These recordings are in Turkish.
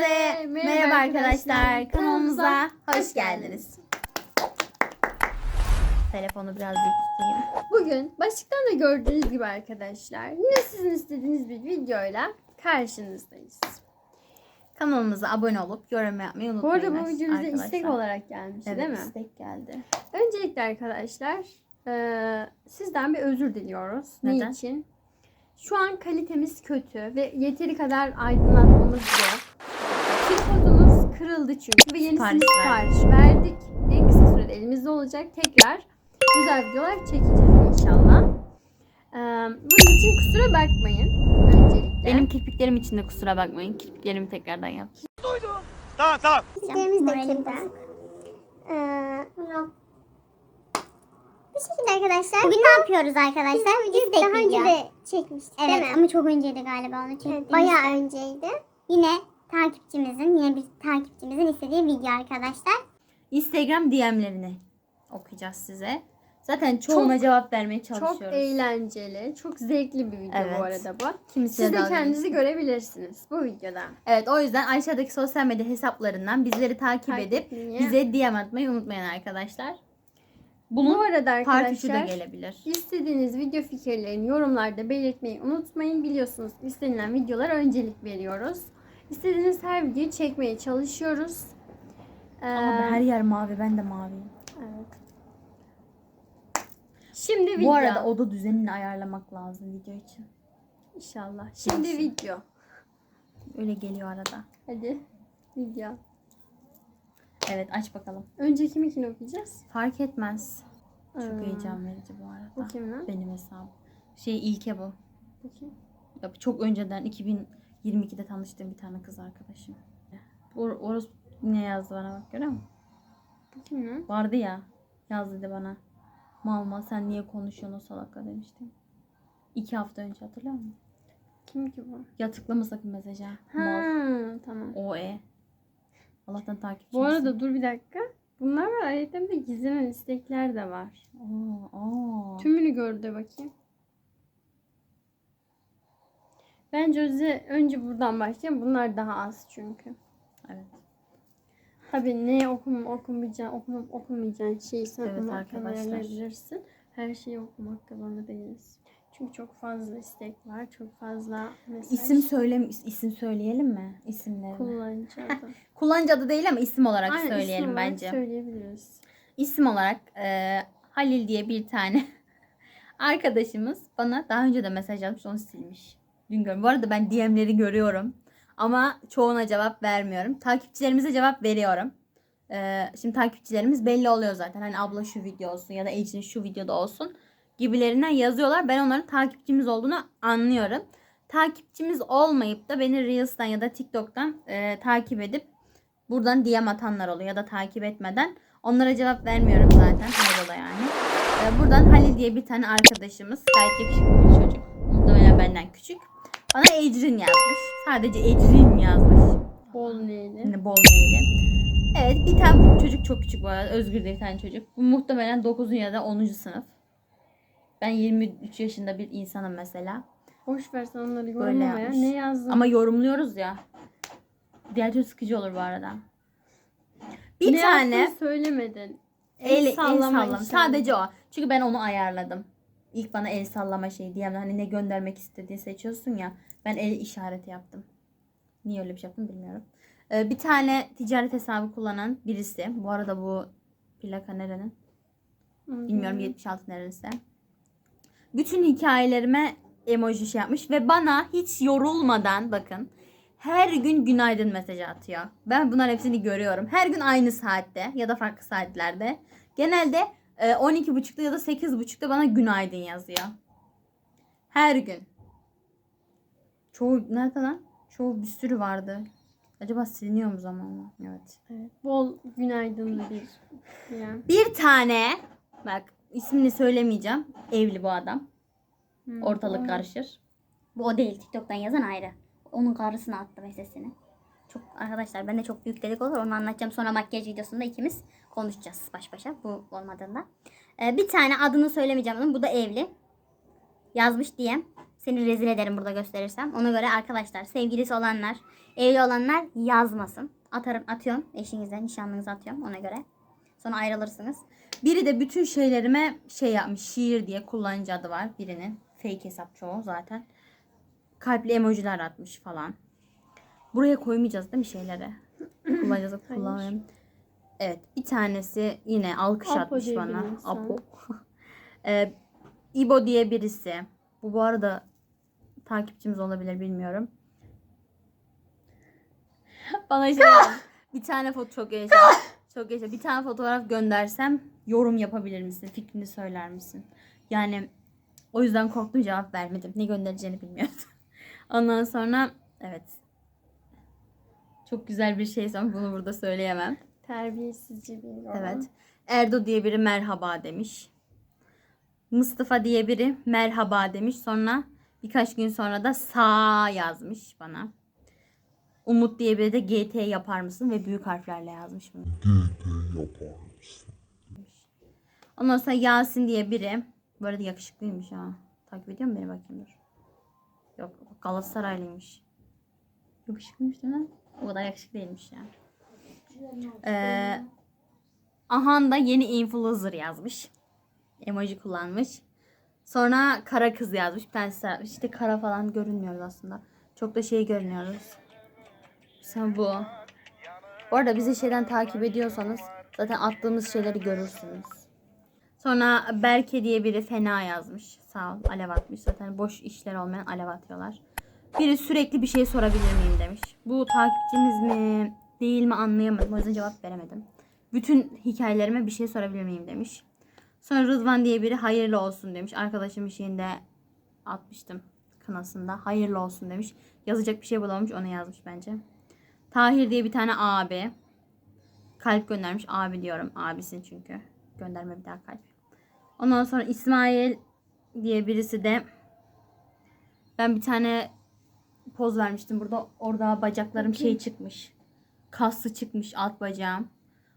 Hepinize merhaba arkadaşlar. Kanalımıza hoş geldiniz. Telefonu biraz tutayım. Bugün başlıktan da gördüğünüz gibi arkadaşlar yine sizin istediğiniz bir videoyla karşınızdayız. Kanalımıza abone olup yorum yapmayı Bu unutmayın. arada bu video bize arkadaşlar. istek olarak gelmişti evet, değil mi? istek geldi. Öncelikle arkadaşlar eee, sizden bir özür diliyoruz. Neden? Ne için? Şu an kalitemiz kötü ve yeteri kadar aydınlatmamız yok. Tripodumuz kırıldı çünkü ve yenisini Sipariş sipariş verdik. En kısa sürede elimizde olacak. Tekrar güzel videolar çekeceğiz inşallah. Eee, bunun için kusura bakmayın. Öncelikle. Benim kirpiklerim için de kusura bakmayın. Kirpiklerimi tekrardan yap. Tamam tamam. Bizlerimiz de kimden? Ee, bu şekilde arkadaşlar. Bugün ne yapıyoruz arkadaşlar? Biz daha önce de çekmiştik evet, değil mi? ama çok önceydi galiba onu çektiğimizde. bayağı önceydi. Yine takipçimizin, yine bir takipçimizin istediği video arkadaşlar. Instagram DM'lerini okuyacağız size. Zaten çoğuna cevap vermeye Çok çalışıyoruz. eğlenceli, çok zevkli bir video Evet. bu arada bu. Kimisi Siz de dalga kendinizi geçiyor. görebilirsiniz bu videoda. Evet o yüzden aşağıdaki sosyal medya hesaplarından bizleri takip, Takip edip etmeyi. bize DM atmayı unutmayın arkadaşlar. Bu arada 3'ü de arkadaşlar gelebilir. istediğiniz video fikirlerini yorumlarda belirtmeyi unutmayın. Biliyorsunuz istenilen videolara öncelik veriyoruz. İstediğiniz her videoyu çekmeye çalışıyoruz. Ee, Ama her yer mavi ben de maviyim. evet. Şimdi video. Bu arada oda düzenini ayarlamak lazım video için. İnşallah. Şimdi Neyse. video. Öyle geliyor arada. Hadi video. Evet aç bakalım. Önce kiminkini okuyacağız? Fark etmez. Çok Aa, heyecan verici bu arada. Bu kim lan? Benim hesabım. Şey ilke bu. Kim? Ya çok önceden 2022'de tanıştığım bir tane kız arkadaşım. Or orası ne yazdı bana bak görüyor musun? Kim lan? Vardı ya yazdı dedi bana. Mal mal sen niye konuşuyorsun o salakla demiştim. İki hafta önce hatırlıyor musun? Kim ki bu? Ya tıklama sakın mesaja. Mal. Ha, tamam. O e. Allah'tan takipçi Bu arada dur bir dakika. Bunlar var. Ayrıca bir gizlenen istekler de var. Oo, oo. Tümünü gör de bakayım. Bence önce, önce buradan başlayalım. Bunlar daha az çünkü. Evet. Tabii ne okum, okumayacağın, okunup okumayacağın şeyi sen Evet ona ayarlayabilirsin. Her şeyi okumak zorunda değiliz. Çünkü çok fazla istek var. Çok fazla mesaj. İsim söyle isim söyleyelim mi? İsimlerini. kullanıcı adı. Kullanıcı adı değil ama isim olarak Aynen, isim söyleyelim olarak bence. Söyleyebiliriz. İsim olarak e, Halil diye bir tane arkadaşımız bana daha önce de mesaj atmış onu silmiş. Dün gördüm. Bu arada ben DM'leri görüyorum. Ama çoğuna cevap vermiyorum. Takipçilerimize cevap veriyorum. E, şimdi takipçilerimiz belli oluyor zaten. Hani abla şu video olsun ya da Ecrin şu videoda olsun gibilerinden yazıyorlar. Ben onların takipçimiz olduğunu anlıyorum. Takipçimiz olmayıp da beni Reels'tan ya da TikTok'tan e, takip edip buradan DM atanlar oluyor ya da takip etmeden. Onlara cevap vermiyorum zaten. Hayrola yani. Ee, buradan Halil diye bir tane arkadaşımız. Gayet yakışıklı bir çocuk. Muhtemelen benden küçük. Bana Ecrin yazmış. Sadece Ecrin yazmış. Bol. Yine bol neyli. Evet bir tane çocuk çok küçük bu arada. Özgür diye bir tane çocuk. Bu muhtemelen 9. ya da 10. sınıf. Ben 23 yaşında bir insanım mesela. Boş ver sen onları yapmış. Ne yazdın? Ama yorumluyoruz ya. Diğer türlü sıkıcı olur bu arada. Bir ne tane yaptığını söylemedin. El, el sallama. işareti. Sadece o. Çünkü ben onu ayarladım. İlk bana el sallama şey diye hani ne göndermek istediğini seçiyorsun ya. Ben el işareti yaptım. Niye öyle bir şey yaptım bilmiyorum. Ee, bir tane ticaret hesabı kullanan birisi. Bu arada bu plaka nerenin? Bilmiyorum hı. 76 neresi. Bütün hikayelerime emoji şey yapmış ve bana hiç yorulmadan bakın her gün günaydın mesajı atıyor. Ben bunların hepsini görüyorum. Her gün aynı saatte ya da farklı saatlerde. Genelde 12.30'da ya da 8.30'da bana günaydın yazıyor. Her gün. Çoğu nerede lan? Çoğu bir sürü vardı. Acaba siliniyor mu zamanla? Evet. Evet. Bol günaydınlı bir. Yani. Bir tane bak ismini söylemeyeceğim. Evli bu adam. Hı, Ortalık o- karışır. Bu o değil. TikTok'tan yazan ayrı. Onun karısına attı mesajını. Çok arkadaşlar ben de çok büyük dedik olur. Onu anlatacağım. Sonra makyaj videosunda ikimiz konuşacağız baş başa. Bu olmadığında. Ee, bir tane adını söylemeyeceğim onun. Bu da evli. Yazmış diye. Seni rezil ederim burada gösterirsem. Ona göre arkadaşlar sevgilisi olanlar, evli olanlar yazmasın. Atarım, atıyorum eşinize, nişanlınıza atıyorum ona göre. Sonra ayrılırsınız. Biri de bütün şeylerime şey yapmış. Şiir diye kullanıcı adı var birinin. Fake hesap çoğu zaten. Kalpli emojiler atmış falan. Buraya koymayacağız değil mi şeyleri? Kullanacağız kullanmayalım. Evet bir tanesi yine alkış Apo atmış bana. Apo. Ee, İbo diye birisi. Bu bu arada takipçimiz olabilir bilmiyorum. Bana şey bir tane foto çok yaşa. çok yaşa. Bir tane fotoğraf göndersem yorum yapabilir misin? Fikrini söyler misin? Yani o yüzden korktum cevap vermedim. Ne göndereceğini bilmiyordum. Ondan sonra evet. Çok güzel bir şeyse ama bunu burada söyleyemem. Terbiyesizce bir yorum. Evet. Erdo diye biri merhaba demiş. Mustafa diye biri merhaba demiş. Sonra birkaç gün sonra da sağ yazmış bana. Umut diye biri de GT yapar mısın ve büyük harflerle yazmış bunu. Ondan sonra Yasin diye biri. Bu arada yakışıklıymış ha. Takip ediyor mu beni bakayım dur. Yok Galatasaraylıymış. Yakışıklıymış değil mi? O kadar yakışıklı değilmiş yani. Ee, Ahan da yeni influencer yazmış. Emoji kullanmış. Sonra kara kız yazmış. Bir tanesi yazmış. İşte kara falan görünmüyoruz aslında. Çok da şey görünüyoruz. Sen bu. Bu arada bizi şeyden takip ediyorsanız zaten attığımız şeyleri görürsünüz. Sonra Berke diye biri fena yazmış. Sağ ol. Alev atmış. Zaten boş işler olmayan alev atıyorlar. Biri sürekli bir şey sorabilir miyim demiş. Bu takipçimiz mi değil mi anlayamadım. O yüzden cevap veremedim. Bütün hikayelerime bir şey sorabilir miyim demiş. Sonra Rıdvan diye biri hayırlı olsun demiş. Arkadaşım şeyinde atmıştım kınasında. Hayırlı olsun demiş. Yazacak bir şey bulamamış onu yazmış bence. Tahir diye bir tane abi. Kalp göndermiş. Abi diyorum. Abisin çünkü. Gönderme bir daha kalp. Ondan sonra İsmail diye birisi de ben bir tane poz vermiştim burada. Orada bacaklarım şey çıkmış. Kaslı çıkmış alt bacağım.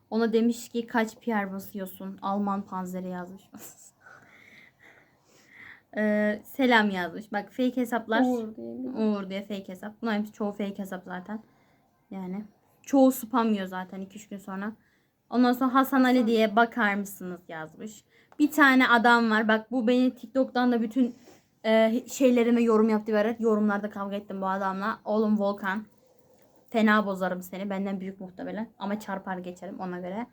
Ona demiş ki kaç PR basıyorsun? Alman panzeri yazmış. Ee, selam yazmış. Bak fake hesaplar. Uğur diye Uğur diye fake hesap. Bunların hepsi çoğu fake hesap zaten. Yani çoğu spamıyor zaten 2-3 gün sonra. Ondan sonra Hasan Ali diye bakar mısınız yazmış. Bir tane adam var. Bak bu beni TikTok'tan da bütün e, şeylerime yorum yaptı. Yorumlarda kavga ettim bu adamla. Oğlum Volkan. Fena bozarım seni. Benden büyük muhtemelen. Ama çarpar geçerim ona göre.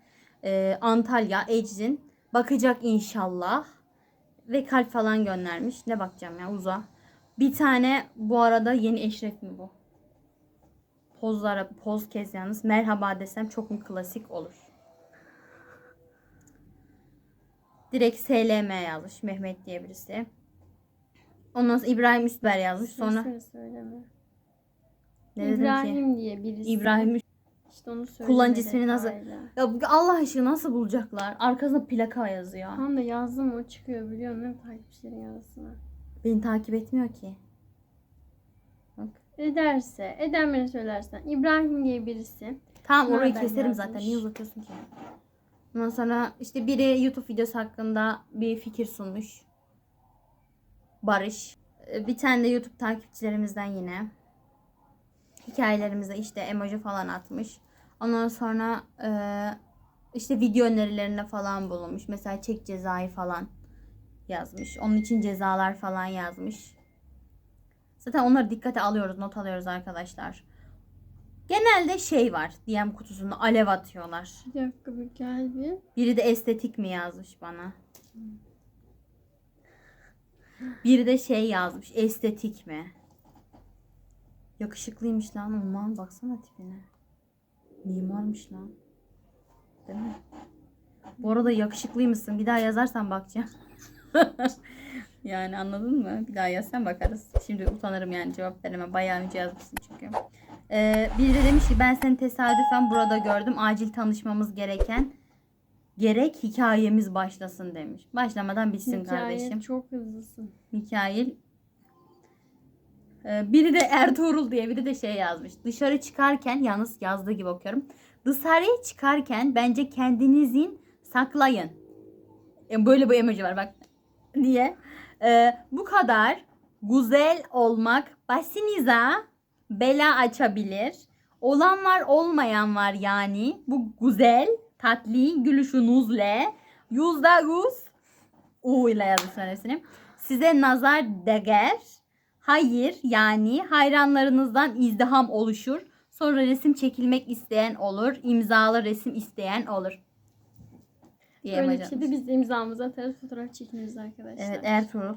E, Antalya, Eczin. Bakacak inşallah. Ve kalp falan göndermiş. Ne bakacağım ya uza. Bir tane bu arada yeni eşref mi bu? Pozlara poz kez yalnız. Merhaba desem çok mu klasik olur. Direkt SLM yazmış Mehmet diye birisi. Ondan sonra İbrahim Üstber yazmış. Sonra söyleme. Ne dedim ki? İbrahim diye birisi. İbrahim İşte onu söyle. Kullanıcı ismini nasıl-. Ya Allah aşkına nasıl bulacaklar? Arkasında plaka yazıyor. Tam da yazdım o çıkıyor biliyor musun? Takipçilerin yazısına. Beni takip etmiyor ki. Bak. Ederse, eden söylersen. İbrahim diye birisi. Tamam orayı Nereden keserim yazmış? zaten. Niye uzatıyorsun ki? Ondan sonra işte biri YouTube videosu hakkında bir fikir sunmuş. Barış. Ee, Bir tane de YouTube takipçilerimizden yine. Hikayelerimize işte emoji falan atmış. Ondan sonra e, işte video önerilerinde falan bulunmuş. Mesela çek cezayı falan yazmış. Onun için cezalar falan yazmış. Zaten onları dikkate alıyoruz, not alıyoruz arkadaşlar. Genelde şey var DM kutusunda alev atıyorlar. Bir dakika bir gel bir. Biri de estetik mi yazmış bana. Biri de şey yazmış estetik mi? Yakışıklıymış lan Umman baksana tipine. Mimarmış lan. Değil mi? Bu arada yakışıklıymışsın. Bir daha yazarsan bakacağım. yani anladın mı? Bir daha yazsan bakarız. Şimdi utanırım yani cevap veremem. Bayağı önce yazmışsın çünkü. Ee, biri de demiş ki ben seni tesadüfen burada gördüm. Acil tanışmamız gereken gerek hikayemiz başlasın demiş. Başlamadan bitsin Hikaye kardeşim. çok hızlısın. Mikail. Ee, biri de Ertuğrul diye biri de şey yazmış. Dışarı çıkarken yalnız yazdığı gibi okuyorum. Dışarıya çıkarken bence kendinizin saklayın. E, böyle bir emoji var bak. Niye? Ee, bu kadar Güzel olmak başınıza bela açabilir. Olan var olmayan var yani. Bu güzel tatlı gülüşünüzle yüzde yüz U ile yazmışlar hepsini. Size nazar değer. Hayır yani hayranlarınızdan izdiham oluşur. Sonra resim çekilmek isteyen olur. imzalı resim isteyen olur. Diye Böyle kedi biz imzamızı atarız fotoğraf çekiniriz arkadaşlar. Evet Ertuğrul.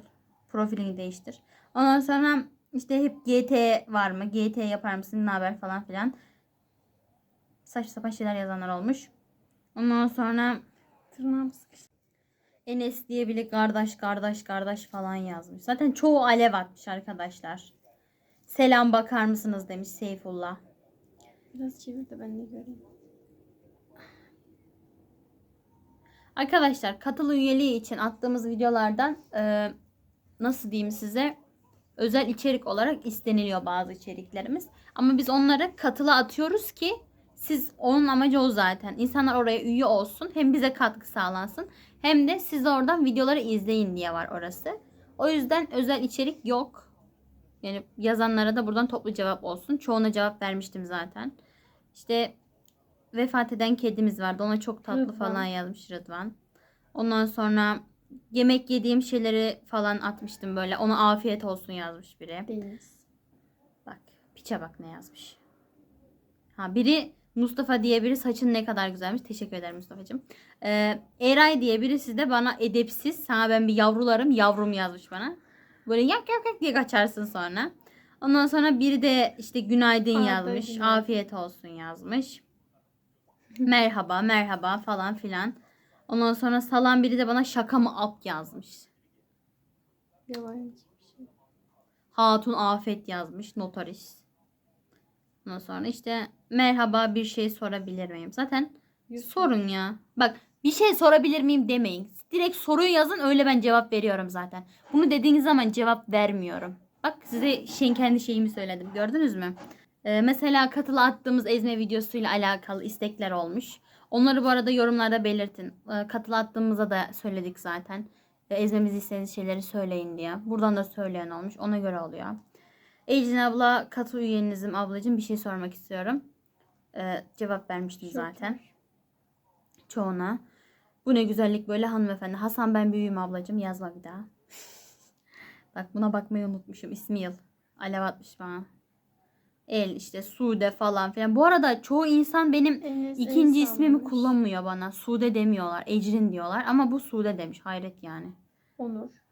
Profilini değiştir. Ondan sonra işte hep GT var mı? GT yapar mısın? Ne haber falan filan. Saçma sapan şeyler yazanlar olmuş. Ondan sonra Tırnağım sıkıştı. Enes diye bile kardeş kardeş kardeş falan yazmış. Zaten çoğu alev atmış arkadaşlar. Selam bakar mısınız demiş Seyfullah. Biraz çevir de ben de göreyim. Arkadaşlar katıl üyeliği için attığımız videolardan e, nasıl diyeyim size özel içerik olarak isteniliyor bazı içeriklerimiz. Ama biz onları katıla atıyoruz ki siz onun amacı o zaten. İnsanlar oraya üye olsun. Hem bize katkı sağlansın. Hem de siz oradan videoları izleyin diye var orası. O yüzden özel içerik yok. Yani yazanlara da buradan toplu cevap olsun. Çoğuna cevap vermiştim zaten. İşte vefat eden kedimiz vardı. Ona çok tatlı Rıdvan. falan yazmış Rıdvan. Ondan sonra yemek yediğim şeyleri falan atmıştım böyle. Ona afiyet olsun yazmış biri. Deniz. Bak piçe bak ne yazmış. Ha biri Mustafa diye biri saçın ne kadar güzelmiş. Teşekkür ederim Mustafa'cığım. Ee, Eray diye birisi de bana edepsiz. Sana ben bir yavrularım yavrum yazmış bana. Böyle yak yak yak diye kaçarsın sonra. Ondan sonra biri de işte günaydın Aa, yazmış. böyle. Afiyet olsun yazmış. merhaba merhaba falan filan. Ondan sonra salan biri de bana şaka mı ap yazmış. Bir şey. Hatun Afet yazmış notaris. Ondan sonra işte merhaba bir şey sorabilir miyim? Zaten sorun ya. Bak bir şey sorabilir miyim demeyin. Direkt soruyu yazın öyle ben cevap veriyorum zaten. Bunu dediğiniz zaman cevap vermiyorum. Bak size şeyin kendi şeyimi söyledim. Gördünüz mü? Ee, mesela katıla attığımız ezme videosuyla alakalı istekler olmuş. Onları bu arada yorumlarda belirtin. Ee, katıla attığımızda da söyledik zaten. Ee, ezmemizi istediğiniz şeyleri söyleyin diye. Buradan da söyleyen olmuş. Ona göre oluyor. Ecrin abla katı üyenizim ablacığım bir şey sormak istiyorum. Ee, cevap vermiştim Çok zaten. Çoğuna. Bu ne güzellik böyle hanımefendi. Hasan ben büyüğüm ablacığım yazma bir daha. Bak buna bakmayı unutmuşum. İsmi yıl. Alev atmış bana. El işte Sude falan filan. Bu arada çoğu insan benim el ikinci ismimi sallamış. kullanmıyor bana. Sude demiyorlar. Ecrin diyorlar. Ama bu Sude demiş. Hayret yani. Onur.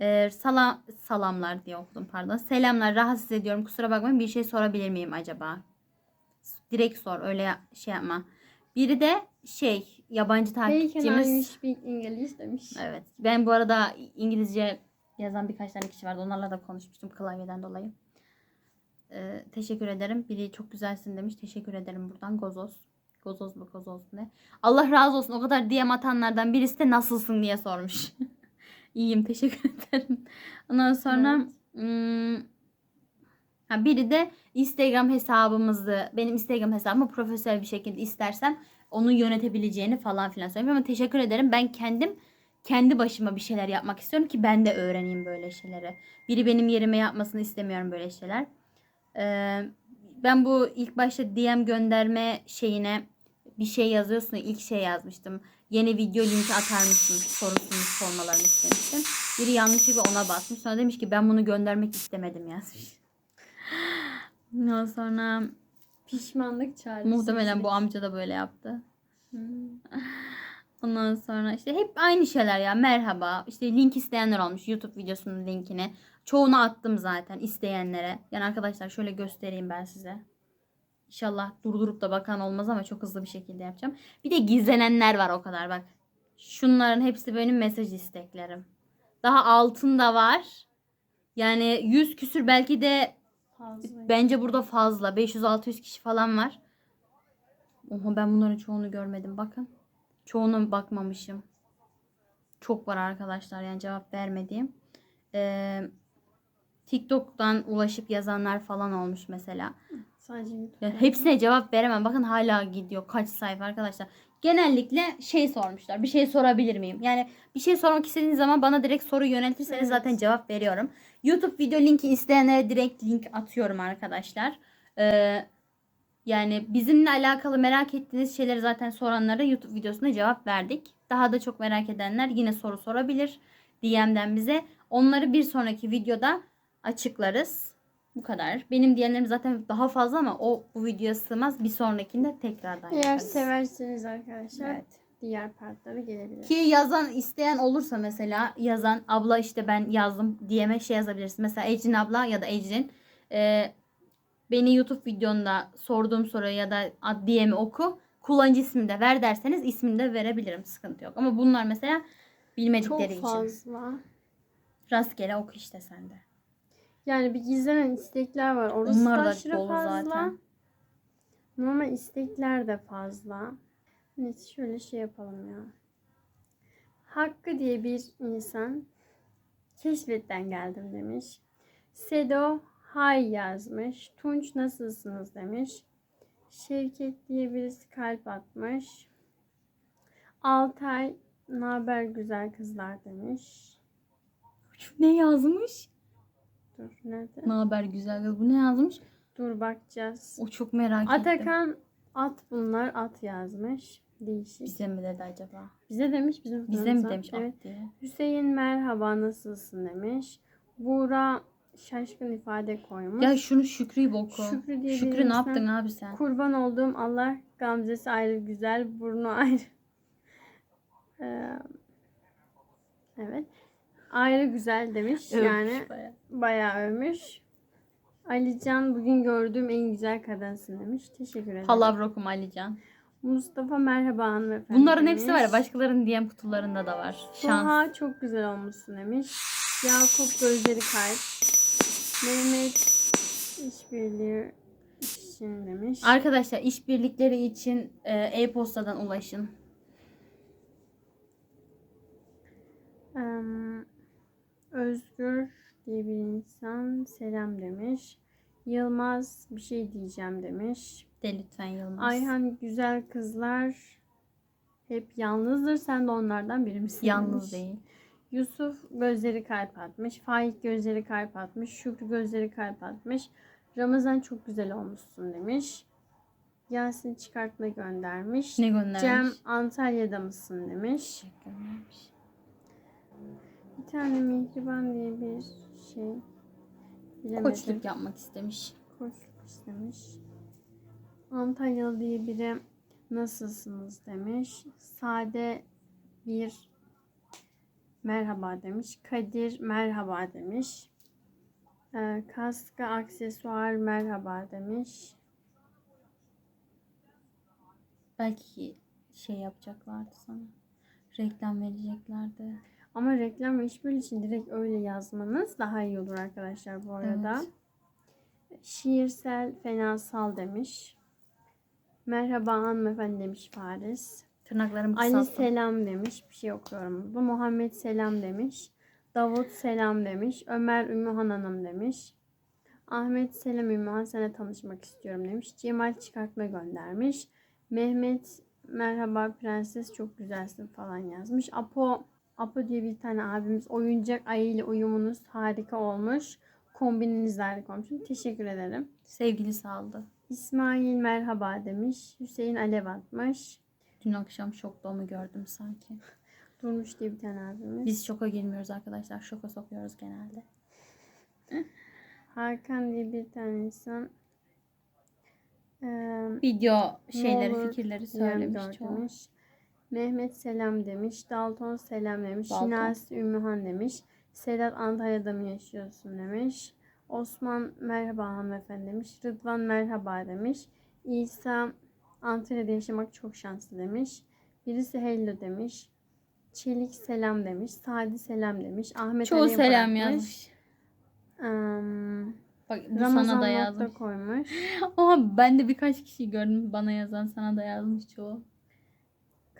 Ee, salam salamlar diye okudum pardon. Selamlar rahatsız ediyorum. Kusura bakmayın bir şey sorabilir miyim acaba? Direkt sor öyle şey yapma. Biri de şey yabancı takipçimiz. speak English demiş. Evet. Ben bu arada İngilizce yazan birkaç tane kişi vardı. Onlarla da konuşmuştum klavyeden dolayı. Ee, teşekkür ederim. Biri çok güzelsin demiş. Teşekkür ederim buradan. Gozoz. Gozoz mu gozoz ne? Allah razı olsun. O kadar DM atanlardan birisi de nasılsın diye sormuş. İyiyim. Teşekkür ederim. Ondan sonra hmm, ha, biri de Instagram hesabımızı benim Instagram hesabımı profesyonel bir şekilde istersem onu yönetebileceğini falan filan söylüyor. Ama teşekkür ederim. Ben kendim kendi başıma bir şeyler yapmak istiyorum ki ben de öğreneyim böyle şeyleri. Biri benim yerime yapmasını istemiyorum böyle şeyler. Ee, ben bu ilk başta DM gönderme şeyine bir şey yazıyorsun. ya, ilk şey yazmıştım. Yeni video linki atar mısın sorusunu sormalarını istemiştim. Biri yanlışlıkla ona basmış. Sonra demiş ki ben bunu göndermek istemedim yazmış. Ondan sonra Pişmanlık çağrısı. muhtemelen bu amca da böyle yaptı. Hmm. Ondan sonra işte hep aynı şeyler ya. Merhaba. İşte link isteyenler olmuş. YouTube videosunun linkini. Çoğunu attım zaten isteyenlere. Yani arkadaşlar şöyle göstereyim ben size. İnşallah durdurup da bakan olmaz ama çok hızlı bir şekilde yapacağım. Bir de gizlenenler var o kadar bak. Şunların hepsi benim mesaj isteklerim. Daha altında var. Yani 100 küsür belki de Fazla. Bence burada fazla. 500-600 kişi falan var. Oha ben bunların çoğunu görmedim. Bakın. Çoğuna bakmamışım. Çok var arkadaşlar yani cevap vermediğim. Ee, TikTok'tan ulaşıp yazanlar falan olmuş mesela. Sadece YouTube. Ya hepsine cevap veremem. Bakın hala gidiyor. Kaç sayfa arkadaşlar. Genellikle şey sormuşlar. Bir şey sorabilir miyim? Yani bir şey sormak istediğiniz zaman bana direkt soru yöneltirseniz Evet. zaten cevap veriyorum. YouTube video linki isteyenlere direkt link atıyorum arkadaşlar. Ee, yani bizimle alakalı merak ettiğiniz şeyleri zaten soranlara YouTube videosunda cevap verdik. Daha da çok merak edenler yine soru sorabilir DM'den bize. Onları bir sonraki videoda açıklarız. Bu kadar. Benim diyenlerim zaten daha fazla ama o bu videoya sığmaz. Bir sonrakinde tekrardan Eğer yaparız. severseniz arkadaşlar Evet. diğer partları gelebilir. Ki yazan isteyen olursa mesela yazan abla işte ben yazdım diyeme şey yazabilirsin. Mesela Ecrin abla ya da Ecrin e, beni YouTube videonda sorduğum soru ya da DM'i oku. Kullanıcı ismini de ver derseniz ismini de verebilirim. Sıkıntı yok. Ama bunlar mesela Çok bilmedikleri için. fazla. Rastgele oku işte sen de. Yani bir gizlenen istekler var. Orası Onlar da aşırı dolu fazla. zaten. Normal istekler de fazla. Neyse şöyle şey yapalım ya. Hakkı diye bir insan keşfetten geldim demiş. Sedo hay yazmış. Tunç nasılsınız demiş. Şevket diye birisi kalp atmış. Altay naber güzel kızlar demiş. Ne yazmış? Dur nerede? Ne haber güzel kız. Bu ne yazmış? Dur bakacağız. O çok merak ettim. Atakan at bunlar at yazmış. Değişik. Bize mi dedi acaba? Bize demiş bizim Bize mi demiş Evet. at diye. Hüseyin merhaba nasılsın demiş. Buğra şaşkın ifade koymuş. Ya şunu Şükrü'yü oku. Şükrü diye Şükrü ne yaptın abi sen? Kurban olduğum Allah gamzesi ayrı güzel, burnu ayrı. Ee, evet. Ayrı güzel demiş. yani Övmüş bayağı. bayağı övmüş. Alican bugün gördüğüm en güzel kadınsın demiş. Teşekkür ederim. Palavrokum Alican. Mustafa merhaba hanımefendi Bunların demiş. hepsi var ya başkalarının DM kutularında da var. Şans. Soha çok güzel olmuşsun demiş. Yakup gözleri kalp. Mehmet işbirliği için demiş. Arkadaşlar işbirlikleri için e, e-postadan ulaşın. Em, Özgür diye bir insan selam demiş. Yılmaz bir şey diyeceğim demiş. De lütfen Yılmaz. Ayhan güzel kızlar hep yalnızdır. Sen de onlardan biri misin? Yalnız demiş. değil. Yusuf gözleri kalp atmış. Faik gözleri kalp atmış. Şükrü gözleri kalp atmış. Ramazan çok güzel olmuşsun demiş. Yasin çıkartma göndermiş. Ne göndermiş? Cem Antalya'da mısın demiş. Göndermiş. Bir tane Mihriban diye bir şey. Bilemedim. Koçluk yapmak istemiş. Koçluk istemiş. Antalyalı diye biri nasılsınız demiş. Sade bir merhaba demiş. Kadir merhaba demiş. Ee, kaska aksesuar merhaba demiş. Belki şey yapacaklardı sana. Reklam vereceklerdi. Ama reklam ve işbirliği için direkt öyle yazmanız daha iyi olur arkadaşlar bu arada. Evet. Şiirsel fenasal demiş. Merhaba hanımefendi demiş Faris. Tırnaklarımı Ali kısalttım. selam demiş. Bir şey okuyorum. Bu Muhammed selam demiş. Davut selam demiş. Ömer Ümmühan Hanım demiş. Ahmet selam Ümmühan sana tanışmak istiyorum demiş. Cemal çıkartma göndermiş. Mehmet merhaba prenses çok güzelsin falan yazmış. Apo Apo diye bir tane abimiz oyuncak ayıyla uyumunuz harika olmuş. Kombininiz de harika olmuş. Teşekkür ederim. Sevgili saldı. İsmail merhaba demiş. Hüseyin alev atmış. Dün akşam şokta onu gördüm sanki. Durmuş diye bir tane abimiz. Biz şoka girmiyoruz arkadaşlar. Şoka sokuyoruz genelde. Hakan diye bir tane insan eee Video şeyleri, olur fikirleri söylemiş çoğu. Mehmet selam demiş. Dalton selam demiş. Dalton. Şinasi Ümmühan demiş. Sedat Antalya'da mı yaşıyorsun demiş. Osman merhaba hanımefendi demiş. Rıdvan merhaba demiş. İsa Antalya'da yaşamak çok şanslı demiş. Birisi hello demiş. Çelik selam demiş. Sadi selam demiş. Ahmet Çoğu Ali'ye selam bırakmış. yazmış. Em, Bak bu Ramazan sana da yazmış. koymuş. Oha ben de birkaç kişi gördüm bana yazan sana da yazmış çoğu.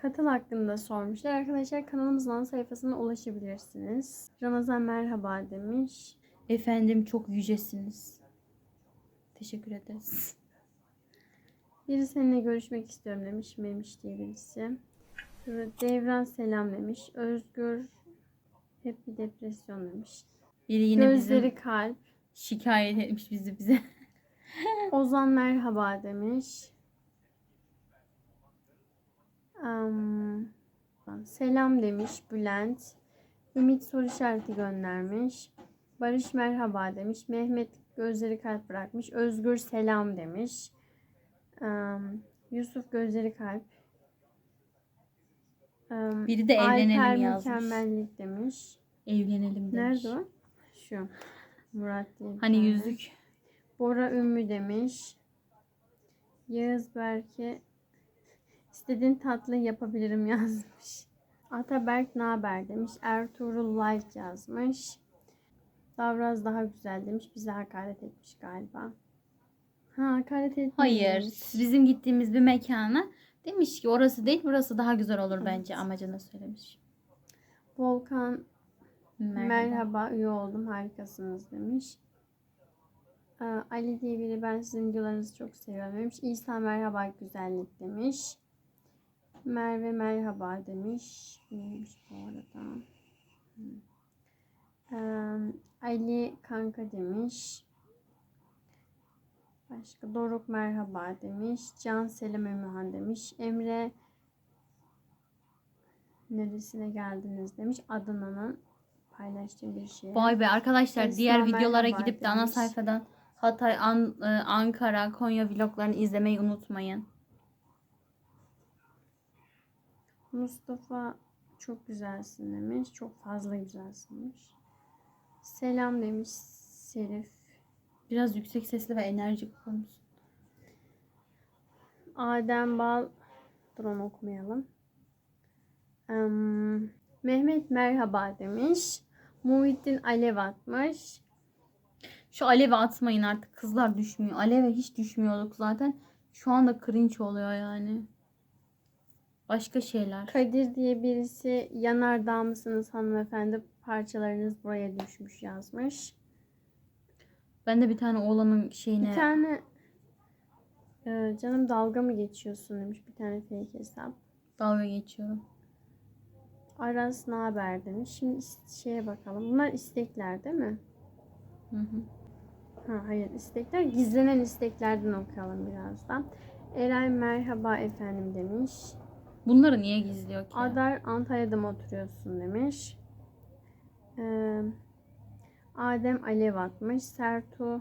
Katıl hakkında sormuşlar. Arkadaşlar kanalımızın ana sayfasına ulaşabilirsiniz. Ramazan merhaba demiş. Efendim çok yücesiniz. Teşekkür ederiz. Biri seninle görüşmek istiyorum demiş. Memiş diye birisi. Devran selam demiş. Özgür hep bir depresyon demiş. Biri yine Gözleri bizim kalp. şikayet etmiş bizi bize. Ozan merhaba demiş. Am, selam demiş Bülent. Ümit soru işareti göndermiş. Barış merhaba demiş. Mehmet gözleri kalp bırakmış. Özgür selam demiş. Am, Yusuf gözleri kalp. Am, Biri de evlenelim Alper yazmış. mükemmellik demiş. Evlenelim demiş. Nerede o? Şu. Murat diye bir Hani tane. yüzük. Bora Ümmü demiş. Yağız Berke istediğin tatlı yapabilirim yazmış. Ataberk ne haber demiş. Ertuğrul like yazmış. Davraz daha güzel demiş. Bize hakaret etmiş galiba. Ha hakaret etmiş. Hayır. Bizim gittiğimiz bir mekana demiş ki orası değil burası daha güzel olur bence amacını söylemiş. Volkan Merhaba. Merhaba. üye oldum harikasınız demiş. Ee, Ali diye biri ben sizin videolarınızı çok seviyorum demiş. İsa merhaba güzellik demiş. Merve merhaba demiş. Neymiş bu arada? Hmm. Ali kanka demiş. Başka Doruk merhaba demiş. Can Selim Emirhan demiş. Emre neresine geldiniz demiş. Adana'nın paylaştığı bir şey. Vay be arkadaşlar Esra diğer videolara gidip de ana sayfadan Hatay, An- e, Ankara, Konya vloglarını izlemeyi unutmayın. Mustafa çok güzelsin demiş. Çok fazla güzelsin demiş. Selam demiş Serif. Biraz yüksek sesli ve enerjik musun? Adem Bal. Dur onu okumayalım. Em, Mehmet merhaba demiş. Muhittin Alev atmış. Şu aleve atmayın artık kızlar düşmüyor. Aleve hiç düşmüyorduk zaten. Şu anda cringe oluyor yani. Başka şeyler. Kadir diye birisi yanardağ mısınız hanımefendi parçalarınız buraya düşmüş yazmış. Ben de bir tane oğlanın şeyine Bir tane e, canım dalga mı geçiyorsun demiş bir tane fake hesap. dalga geçiyorum. Aras ne haber demiş. Şimdi şeye bakalım. Bunlar istekler değil mi? Hı hı. Ha, hayır istekler. Gizlenen isteklerden okuyalım birazdan. Eray merhaba efendim demiş. Bunları niye gizliyor ki? Adar Antalya'da mı oturuyorsun demiş. Ee, Adem Alev atmış. Sertu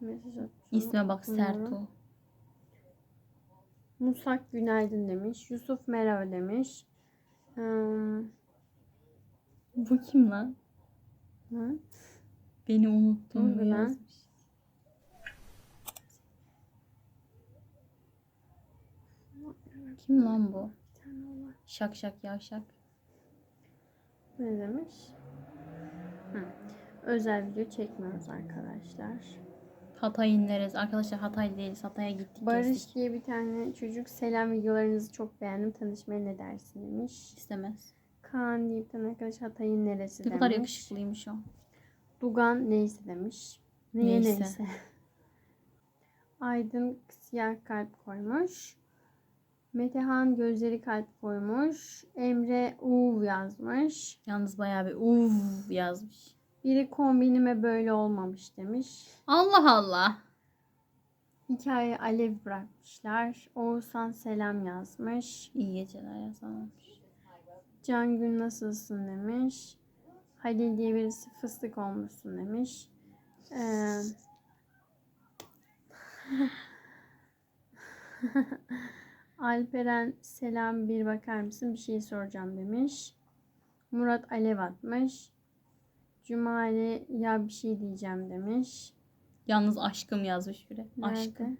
mesaj atmış. İsme bak. Sertu. Musak günaydın demiş. Yusuf merhaba demiş. Ee, Bu kim lan? hı? Beni unuttun mu yazmış. Kim lan bu? Şak şak yavşak. Ne demiş? Hı. Özel video çekmiyoruz arkadaşlar. Hatay'ın neresi? Arkadaşlar Hatay değiliz. Hatay'a gittik Barış gezdik. diye bir tane çocuk selam videolarınızı çok beğendim. Tanışmaya ne dersin demiş. İstemez. Kaan diye bir tane arkadaş Hatay'ın neresi Ne demiş. kadar yakışıklıymış o. Dugan neyse demiş. Neye Neyse. neyse. Aydın siyah kalp koymuş. Metehan gözleri kalp koymuş. Emre uv yazmış. Yalnız bayağı bir uv yazmış. Biri kombinime böyle olmamış demiş. Allah Allah. Hikaye alev bırakmışlar. Oğuzhan selam yazmış. İyi geceler yazamamış. Can Gün nasılsın demiş. Halil diye birisi fıstık olmuşsun demiş. Ee, Alperen selam bir bakar mısın bir şey soracağım demiş. Murat alev atmış. Cumali ya bir şey diyeceğim demiş. Yalnız aşkım yazmış biri. Nerede? Aşkım.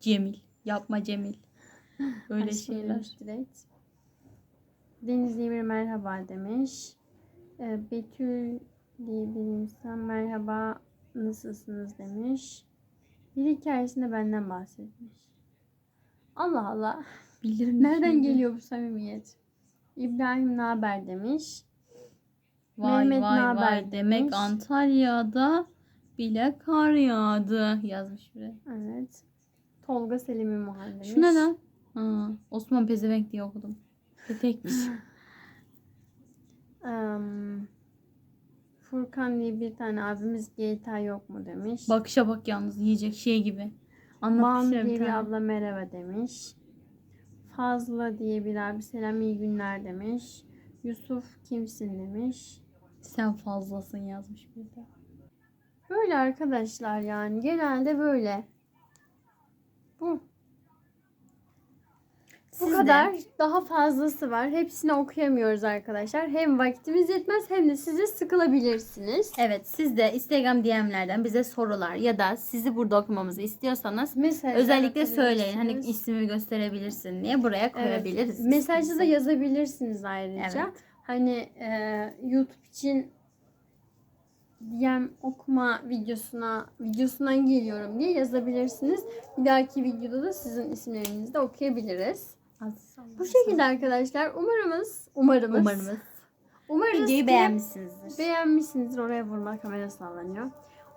Cemil. Yapma Cemil. Böyle Aşkım şeyler. direkt. Deniz diye bir merhaba demiş. Ee, Betül diye bir insan merhaba nasılsınız demiş. Bir hikayesinde benden bahsetmiş. Allah Allah. Bildirim Nereden düşürdü. geliyor bu samimiyet? İbrahim ne haber demiş. Vay Mehmet vay naber vay. Demek demiş. Antalya'da bile kar yağdı yazmış biri. Evet. Tolga Selim Ümmühan demiş. Şu ne lan? Ha, Osman Pezevenk diye okudum. Petekmiş. Em, Furkan diye bir tane abimiz GTA yok mu demiş. Bakışa bak yalnız yiyecek şey gibi. Banu Anlatmışlar diye bir bir tane. abla merhaba demiş. Fazla diye bir abi selam iyi günler demiş. Yusuf kimsin demiş. Sen fazlasın yazmış bir de. Böyle arkadaşlar yani genelde böyle. Bu. Bu Siz de- kadar. Daha fazlası var. Hepsini okuyamıyoruz arkadaşlar. Hem vaktimiz yetmez hem de size sıkılabilirsiniz. Evet siz de Instagram DM'lerden bize sorular ya da sizi burada okumamızı istiyorsanız Mesajlar özellikle söyleyin. Hani ismimi gösterebilirsin diye buraya Evet. koyabiliriz. Mesajda da isminizi. yazabilirsiniz ayrıca. Evet. Hani e, YouTube için DM okuma videosuna videosundan geliyorum diye yazabilirsiniz. Bir dahaki videoda da sizin isimlerinizi de okuyabiliriz. Bu şekilde arkadaşlar. Umarımız, umarımız, Umarımız. umarız Videoyu ki beğenmişsinizdir. beğenmişsinizdir. Oraya vurma kamera sallanıyor.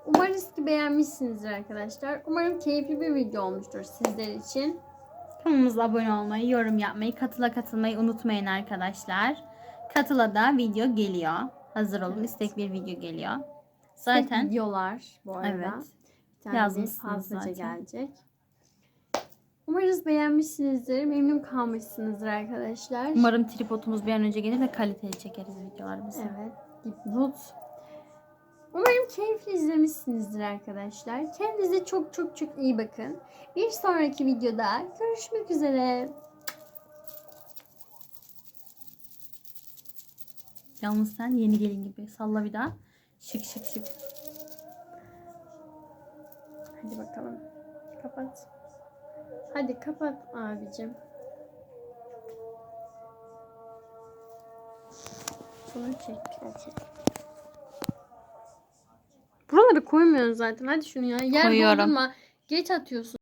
Umarız ki beğenmişsinizdir arkadaşlar. Umarım keyifli bir video olmuştur sizler için. Kanalımıza abone olmayı, yorum yapmayı, katıla katılmayı unutmayın arkadaşlar. Katıla da video geliyor. Hazır olun. istek bir video geliyor. Zaten Zaten videolar bu arada. Evet. Bir tane fazlaca gelecek. Umarız beğenmişsinizdir. Memnun kalmışsınızdır arkadaşlar. umarım tripodumuz bir an önce gelir de kaliteli çekeriz videolarımızı. Evet. Dipnot. Umarım keyifli izlemişsinizdir arkadaşlar. Kendinize çok çok çok iyi bakın. Bir sonraki videoda görüşmek üzere. Yalnız sen yeni gelin gibi. Salla bir daha. Şık şık şık. Hadi bakalım. Kapat. Hadi kapat abicim. Bunu çek. Buraları koymuyorsun zaten. Hadi şunu ya. Yer Koyuyorum. doldurma. Geç atıyorsun.